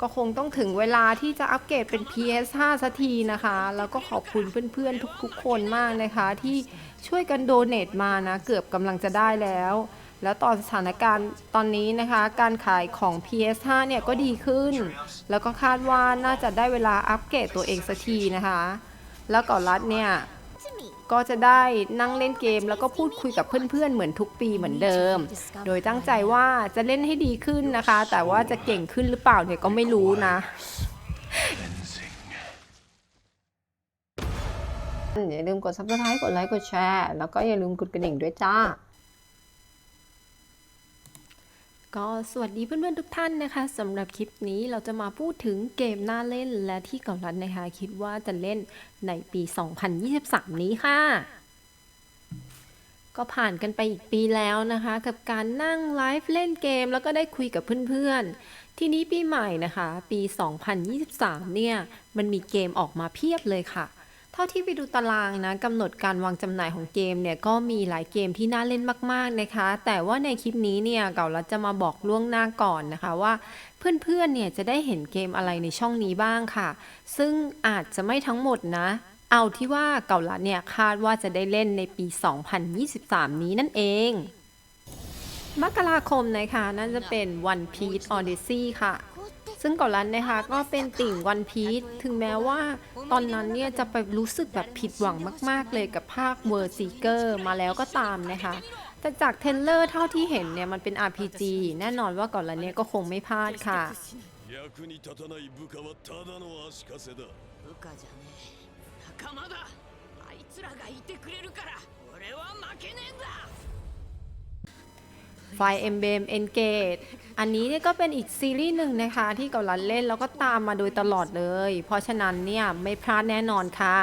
ก็คงต้องถึงเวลาที่จะอัปเกรดเป็น PS5 สักทีนะคะ แล้วก็ขอบคุณเพื่อนๆ ทุกๆ คนมากนะคะ ที่ช่วยกันโดเน a มานะ เกือบกำลังจะได้แล้ว แล้วตอนสถานการณ์ตอนนี้นะคะ การขายของ PS5 เนี่ยก็ดีขึ้น แล้วก็คาดว่าน่าจะได้เวลาอัปเกรดตัวเองสักทีนะคะ แล้วก่อนรัดเนี่ย ก็จะได้นั่งเล่นเกมแล้วก็พูดคุยกับเพื่อนๆ เหมือนทุกปีเหมือนเดิม โดยตั้งใจว่าจะเล่นให้ดีขึ้นนะคะ แต่ว่าจะเก่งขึ้นหรือเปล่าเนี่ยก็ไม่รู้นะ อย่าลืมกด subscribe กดไลค์ กดแชร์ แล้วก็อย่าลืมกดกระดิ่งด้วยจ้า ก็สวัสดีเพื่อนๆทุกท่านนะคะสำหรับคลิปนี้เราจะมาพูดถึงเกมน่าเล่นและที่เก่ารัดนะคะ คิดว่าจะเล่นในปี 2023 นี้ค่ะ ก็ผ่านกันไปอีกปีแล้วนะคะ กับการนั่งไลฟ์เล่นเกมแล้วก็ได้คุยกับเพื่อนๆ ทีนี้ปีใหม่นะคะ ปี 2023 เนี่ย มันมีเกมออกมาเพียบเลยค่ะ เท่าที่ไปดูตารางนะกำหนดการวางจำหน่ายของเกมเนี่ยก็มีหลายเกมที่น่าเล่นมากๆนะคะ แต่ว่าในคลิปนี้เนี่ยเก่ารัดจะมาบอกล่วงหน้าก่อนนะคะว่าเพื่อนๆเนี่ยจะได้เห็นเกมอะไรในช่องนี้บ้างค่ะ ซึ่งอาจจะไม่ทั้งหมดนะ เอาที่ว่าเก่ารัดเนี่ยคาดว่าจะได้เล่นในปี 2023 นี้นั่นเองมกราคมนะคะนั่นจะเป็น One Piece Odyssey ค่ะ ซึ่งก่อนรันนะคะก็เป็นติ่งวันพี e ถึงแม้ว่าตอนนั้นเนี่ยจะไปรู้สึกแบบผิดหวังมาก ๆ เลยกับภาค World Seeker มาแล้วก็ตามนะคะแต่จากเทรลเลอร์เท่าที่เห็นเนี่ยมันเป็น RPG แน่นอนว่าก่อนรันเนี่ยก็คงไม่พลาดค่ะ Fire Emblem Engage อันนี้เนี่ยก็เป็นอีกซีรีส์หนึ่งนะคะที่เกาลันเล่นแล้วก็ตามมาโดยตลอดเลย เพราะฉะนั้นเนี่ยไม่พลาดแน่นอนค่ะ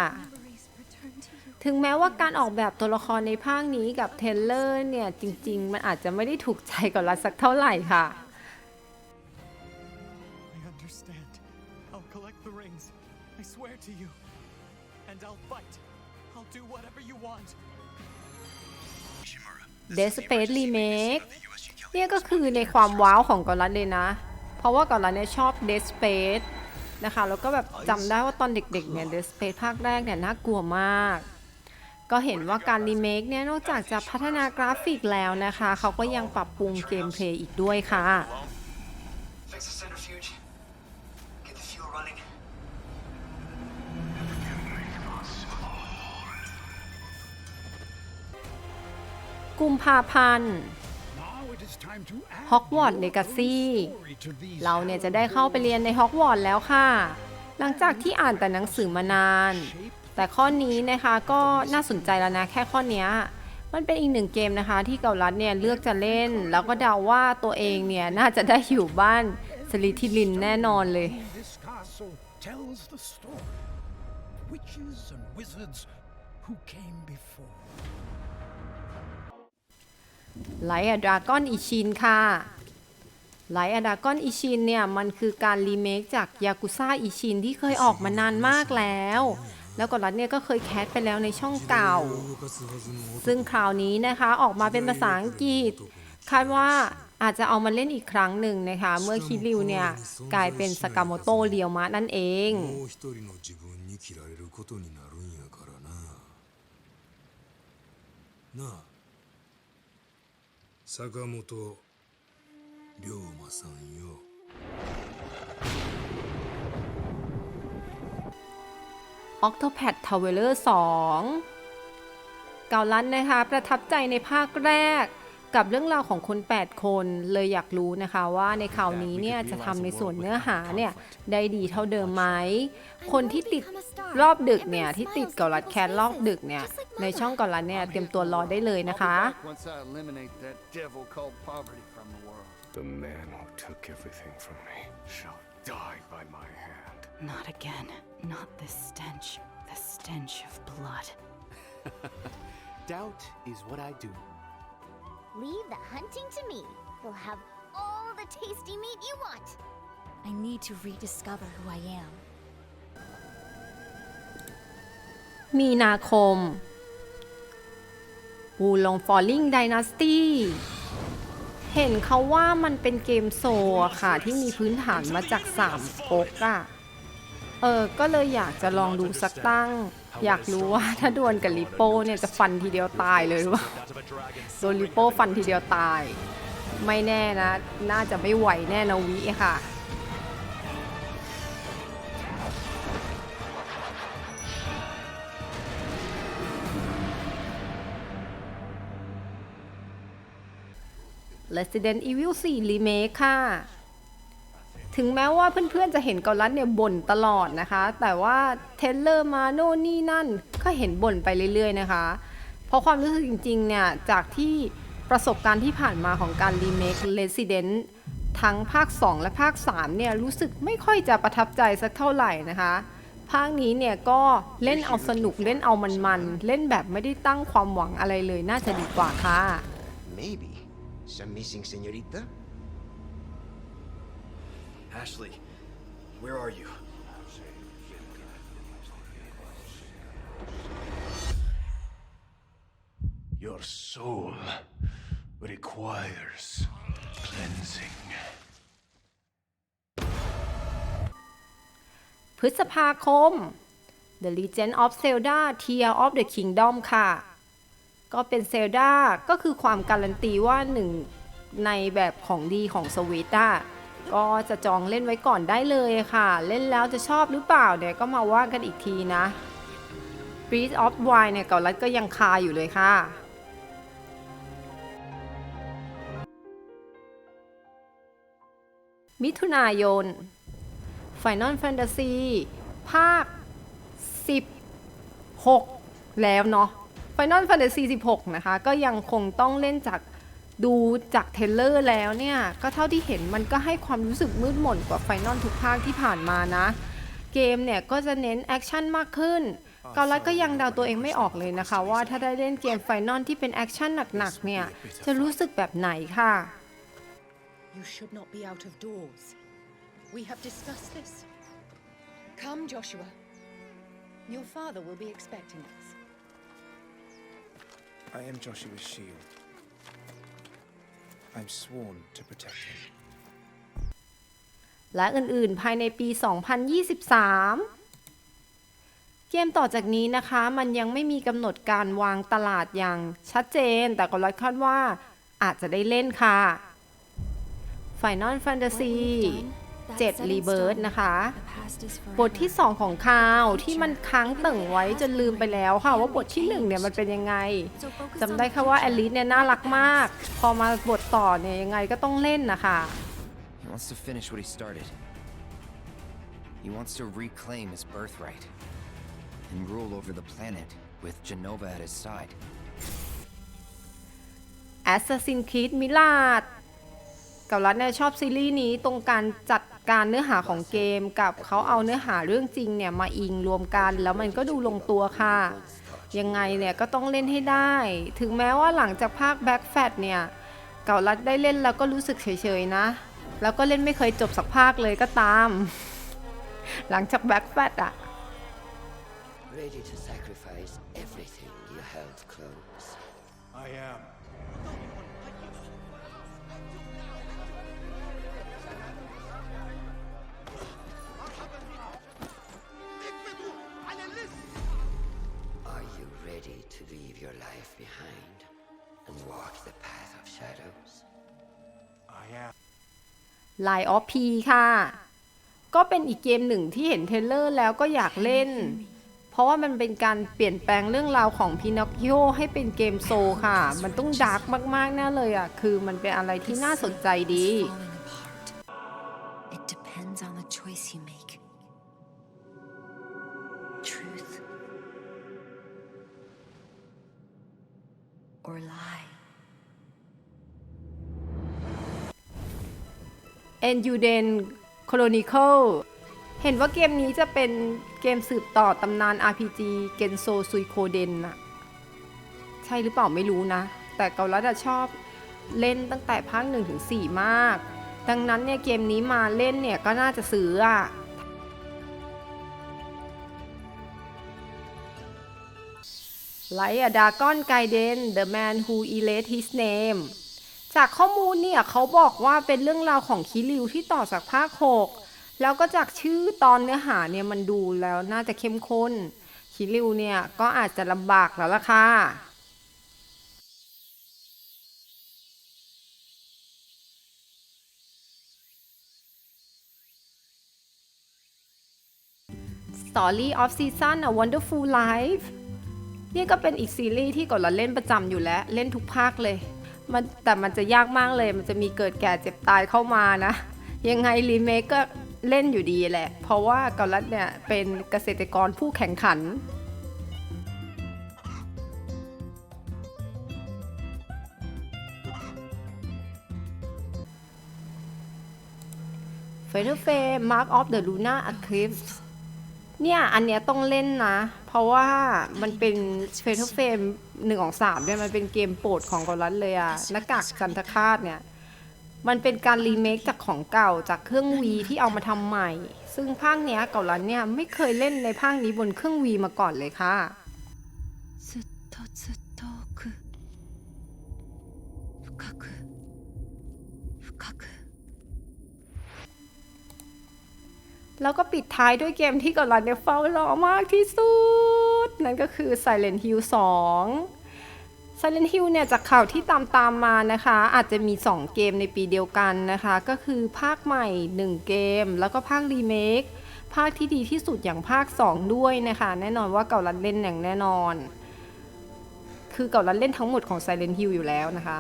ถึงแม้ว่าการออกแบบตัวละครในภาคนี้กับเทรลเลอร์เนี่ยจริง ๆ มันอาจจะไม่ได้ถูกใจกับรันสักเท่าไหร่ค่ะ I understand. I'll collect the rings. I swear to you. And I'll fight. I'll do whatever you want. Dead Space Remake เนี่ยก็คือในความว้าวของกอลันเลยนะ เพราะว่ากอลันเนี่ยชอบ Dead Space นะคะ แล้วก็แบบจำได้ว่าตอนเด็กๆเนี่ย Dead Space ภาคแรกเนี่ยน่ากลัวมาก ก็เห็นว่าการรีเมคเนี่ยนอกจากจะพัฒนากราฟิกแล้วนะคะ เขาก็ยังปรับปรุงเกมเพลย์อีกด้วยค่ะ กุมภาพันธ์ ฮอกวอตส์เลกาซีเราเนี่ยจะได้เข้าไปเรียนในฮอกวอตส์แล้วค่ะ หลังจากที่อ่านแต่หนังสือมานาน แต่ข้อนี้นะคะก็น่าสนใจแล้วนะแค่ข้อนี้มันเป็นอีกหนึ่งเกมนะคะ ที่เกาลัดเนี่ยเลือกจะเล่น แล้วก็เดาว่าตัวเองเนี่ยน่าจะได้อยู่บ้านสลิทิลินแน่นอนเลย Witches and wizards who came before. ไลอะดาก้อนอิชินค่ะไลอะดาก้อนอิชินเนี่ย มันคือการรีเมคจากยากุซ่าอิชินที่เคยออกมานานมากแล้ว แล้วก็รัตเนี่ยก็เคยแคสไปแล้วในช่องเก่า ซึ่งคราวนี้นะคะออกมาเป็นภาษาอังกฤษ คาดว่าอาจจะเอามาเล่นอีกครั้งหนึ่งนะคะ เมื่อคิริวเนี่ย กลายเป็นสกามโตเรียวมะนั่นเองなあ坂本龍馬さんよ Octopath Traveler 2 เกาลันนะคะ ประทับใจในภาคแรก กับเรื่องราวของคน 8 คนเลยอยากรู้นะคะว่าในคราวนี้เนี่ยจะทำในส่วนเนื้อหาเนี่ยได้ดีเท่าเดิมไหม คนที่ติดรอบดึกเนี่ยที่ติดเกาลัดแคสรอบดึกเนี่ยในช่องเกาลันเนี่ยเตรียมตัวรอได้เลยนะคะ Once I eliminate that devil called poverty from the world. The man who took everything from me shall die by my hand Not again. Not this stench. The stench of blood. Doubt is what I do. Leave the hunting to me. You'll have all the tasty meat you want. I need to rediscover who I am. มีนาคม วูลงฟอลลิงไดนาสตี้เฮเห็นเขาว่ามันเป็นเกมโซอะค่ะ ที่มีพื้นฐานมาจาก3ก๊กอะเออ ก็เลยอยากจะลองดูสักตั้ง อยากรู้ว่าถ้าดวลกับลิโป้เนี่ยจะฟันทีเดียวตายเลยหรือเปล่าโดนลิโป้ฟันทีเดียวตาย ไม่แน่นะ น่าจะไม่ไหวแน่นะวิค่ะ Resident Evil 4 Remake ค่ะ ถึงแม้ว่าเพื่อนๆจะเห็นกอลัสเนี่ยบ่นตลอดนะคะ แต่ว่าเทเลอร์มาโน่นนี่นั่นก็เห็นบ่นไปเรื่อยๆนะคะ เพราะความรู้สึกจริงๆเนี่ยจากที่ประสบการณ์ที่ผ่านมาของการรีเมค Resident ทั้งภาค 2 และภาค 3 เนี่ยรู้สึกไม่ค่อยจะประทับใจสักเท่าไหร่นะคะ ภาคนี้เนี่ยก็เล่นเอาสนุกเล่นเอามันๆ เล่นแบบไม่ได้ตั้งความหวังอะไรเลยน่าจะดีกว่าค่ะ Maybe. Some missing senorita? Ashley, where are you? Your soul requires cleansing. พฤษภาคม The Legend of Zelda Tear of the Kingdom ค่ะ ก็เป็นเซลดาก็คือความการันตีว่าหนึ่งในแบบของดีของสวิตอะ ก็จะจองเล่นไว้ก่อนได้เลยค่ะ เล่นแล้วจะชอบหรือเปล่าเนี่ยก็มาว่ากันอีกทีนะ Breath of Wild เนี่ยเการัดก็ยังคาอยู่เลยค่ะมิถุนายน Final Fantasy ภาค 16 แล้วเนาะ Final Fantasy 16 นะคะ ก็ยังคงต้องเล่นจาก ดูจากเทรลเลอร์แล้วเนี่ย ก็เท่าที่เห็นมันก็ให้ความรู้สึกมืดมนกว่า Final ทุกภาคที่ผ่านมานะ เกมเนี่ยก็จะเน้นแอคชั่นมากขึ้นกอลัดก็ยังเดาตัวเองไม่ออกเลยนะคะ ว่าถ้าได้เล่นเกม Final ที่เป็นแอคชั่นหนักๆเนี่ย จะรู้สึกแบบไหนค่ะ You should not be out of doors. We have discussed this. Come, Joshua. Your father will be expecting us. I am Joshua's shield. I'm sworn to protect him. และอื่นๆ ภายในปี 2023 เกมต่อจากนี้นะคะ มันยังไม่มีกำหนดการวางตลาดอย่างชัดเจน แต่ก็รัดคาดว่าอาจจะได้เล่นค่ะ Final Fantasy 7 Rebirth นะคะ บทที่ 2 ของคาวที่มันค้างตึงไว้จนลืมไปแล้วค่ะ ว่าบทที่ 1 เนี่ยมันเป็นยังไงจำได้แค่ว่าแอลิสเนี่ยน่ารักมาก พอมาบทต่อเนี่ยยังไงก็ต้องเล่นนะคะ He wants to finish what he started. He wants to reclaim his birthright and rule over the planet with Genova at his side. Assassin's Creed Mirage กับรัฐเนี่ยชอบซีรีส์นี้ตรงการจัด การเนื้อหาของเกมกับเขาเอาเนื้อหาเรื่องจริงเนี่ยมาอิงรวมกันแล้วมันก็ดูลงตัวค่ะ ยังไงเนี่ยก็ต้องเล่นให้ได้ ถึงแม้ว่าหลังจากภาค Back Fat เนี่ยเก่ารัดได้เล่นแล้วก็รู้สึกเฉยๆนะ แล้วก็เล่นไม่เคยจบสักภาคเลยก็ตาม หลังจาก Back Fat อะ Ready to sacrifice everything you held close. I am. The path of shadows? I am. Line of P ค่ะ ก็เป็นอีกเกมหนึ่งที่เห็นเทรลเลอร์แล้วก็อยากเล่น เพราะว่ามันเป็นการเปลี่ยนแปลงเรื่องราวของพินอคคิโอให้เป็นเกมโซลค่ะ มันต้องดาร์กมากๆแน่เลยอะ คือมันเป็นอะไรที่น่าสนใจดี Falling apart. It depends on the choice you make. Truth or lie. E n d u d e n Chronicle เห็นว่าเกมนี้จะเป็นเกมสืบต่อตำนาน RPG Genso Suikoden น่ะ ใช่หรือเปล่าไม่รู้นะ แต่เกาลัดชอบเล่นตั้งแต่ภาค1ถึง4มาก ดังนั้นเนี่ยเกมนี้มาเล่นเนี่ยก็น่าจะซื้ออะไลท์ดากอนไกเดน The Man Who Erased His Name จากข้อมูลเนี่ยเขาบอกว่าเป็นเรื่องราวของคิริวที่ต่อจากภาค6แล้วก็จากชื่อตอนเนื้อหาเนี่ยมันดูแล้วน่าจะเข้มข้นคิริวเนี่ยก็อาจจะลำบากแล้วล่ะค่ะ Story of Season A Wonderful Life นี่ก็เป็นอีกซีรีส์ที่ก่อนเราเล่นประจำอยู่แล้ว เล่นทุกภาคเลย มันแต่มันจะยากมากเลย มันจะมีเกิดแก่เจ็บตายเข้ามานะ ยังไงรีเมคก็เล่นอยู่ดีแหละ เพราะว่ากอนรัฐเนี่ยเป็นเกษตรกรผู้แข่งขัน f a t a l Fame Mark of the Luna Eclipse เนี่ย อันเนี้ยต้องเล่นนะ ราะว่ามันเป็น Fatal Frame หนึ่งของสามด้วยมันเป็นเกมโปรดของกอลันเลยอะหน้ากากจันทคาตเนี่ย มันเป็นการรีเมคจากของเก่าจากเครื่องวีที่เอามาทำใหม่ ซึ่งภาคเนี้ยเกาลันเนี่ยไม่เคยเล่นในภาคนี้บนเครื่องวีมาก่อนเลยค่ะ แล้วก็ปิดท้ายด้วยเกมที่กอลันเนี่ยเฝ้ารอมากที่สุด นั่นก็คือ Silent Hill 2 Silent Hill เนี่ยจากข่าวที่ตามตามมานะคะ อาจจะมี 2 เกมในปีเดียวกันนะคะ ก็คือภาคใหม่ 1 เกม แล้วก็ภาครีเมคภาคที่ดีที่สุดอย่างภาค 2 ด้วยนะคะ แน่นอนว่าเก่าลันเล่นอย่างแน่นอน คือเก่าลันเล่นทั้งหมดของ Silent Hill อยู่แล้วนะคะ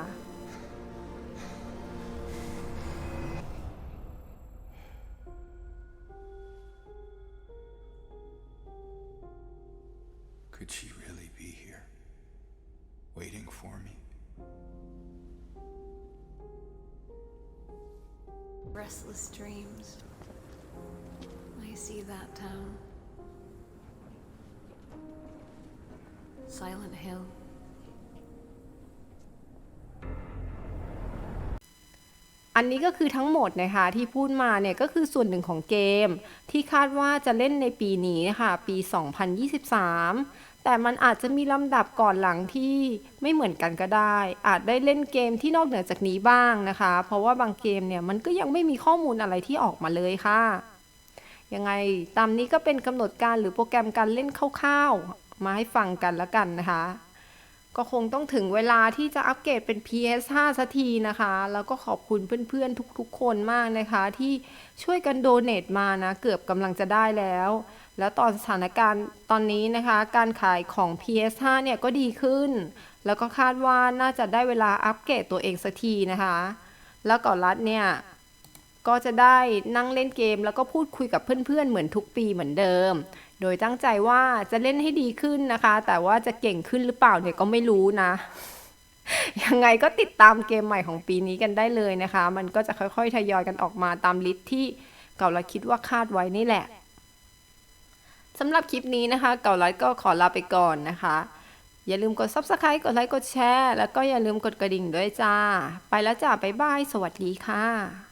Restless dreams. I see that town. Silent Hill. อันนี้ก็คือทั้งหมดนะคะที่พูดมาเนี่ยก็คือส่วนหนึ่งของเกม ที่คาดว่าจะเล่นในปีนี้นะคะปี 2023 แต่มันอาจจะมีลำดับก่อนหลังที่ไม่เหมือนกันก็ได้ อาจได้เล่นเกมที่นอกเหนือจากนี้บ้างนะคะ เพราะว่าบางเกมเนี่ยมันก็ยังไม่มีข้อมูลอะไรที่ออกมาเลยค่ะ ยังไงตามนี้ก็เป็นกำหนดการหรือโปรแกรมการเล่นคร่าวๆมาให้ฟังกันแล้วกันนะคะ ก็คงต้องถึงเวลาที่จะอัปเกรดเป็น PS5 สักทีนะคะ แล้วก็ขอบคุณเพื่อนๆ ทุกๆ คนมากนะคะ ที่ช่วยกันโดเน a มานะ เกือบกำลังจะได้แล้ว แล้วตอนสถานการณ์ตอนนี้นะคะ การขายของ PS5 เนี่ยก็ดีขึ้น แล้วก็คาดว่าน่าจะได้เวลาอัปเกรดตัวเองสักทีนะคะ แล้วก่อนรัดเนี่ยก็จะได้นั่งเล่นเกม แล้วก็พูดคุยกับเพื่อนๆ เหมือนทุกปีเหมือนเดิม โดยตั้งใจว่าจะเล่นให้ดีขึ้นนะคะ แต่ว่าจะเก่งขึ้นหรือเปล่าเนี่ยก็ไม่รู้นะ ยังไงก็ติดตามเกมใหม่ของปีนี้กันได้เลยนะคะ มันก็จะค่อยๆทยอยกันออกมาตามลิสต์ที่เก่าลัดคิดว่าคาดไว้นี่แหละสำหรับคลิปนี้นะคะ เก่าลัดก็ขอลาไปก่อนนะคะ อย่าลืมกด subscribe กดไลค์ กดแชร์ แล้วก็อย่าลืมกดกระดิ่งด้วยจ้า ไปแล้วจ้า บ๊ายบาย สวัสดีค่ะ